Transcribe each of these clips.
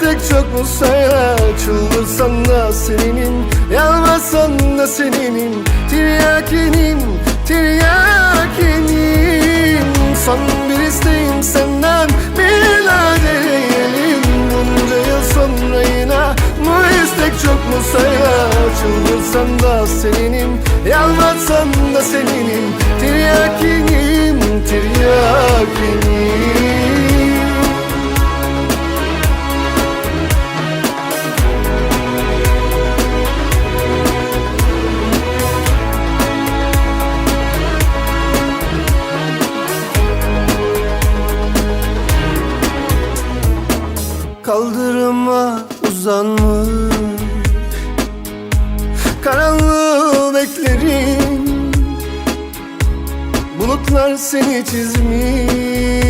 bu istek çok mu sayla Çıldırsan da seninim Yalvarsan da seninim. Tiryakinim, tiryakinim Son bir isteğim senden bir daha deneyelim Bunca yıl sonra yine bu istek çok mu sayla Çıldırsan da seninim. Yalvarsan da seninim. Tiryakinim, tiryakinim Kaldırıma uzanmış. Karanlığı beklerim. Bulutlar seni çizmiş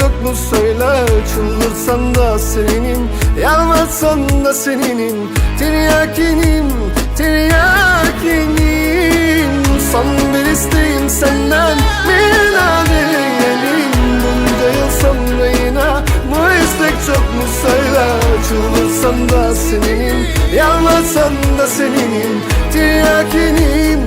çok mu söyle Çıldırsan da seninim Yalvarsan da seninim Tiryakinim, tiryakinim. Son bir isteğim senden daha deneyelim Bunca yıl sonra yine bu istek çok mu söyle Çıldırsan da seninim Yalvarsan da seninim Tiryakinim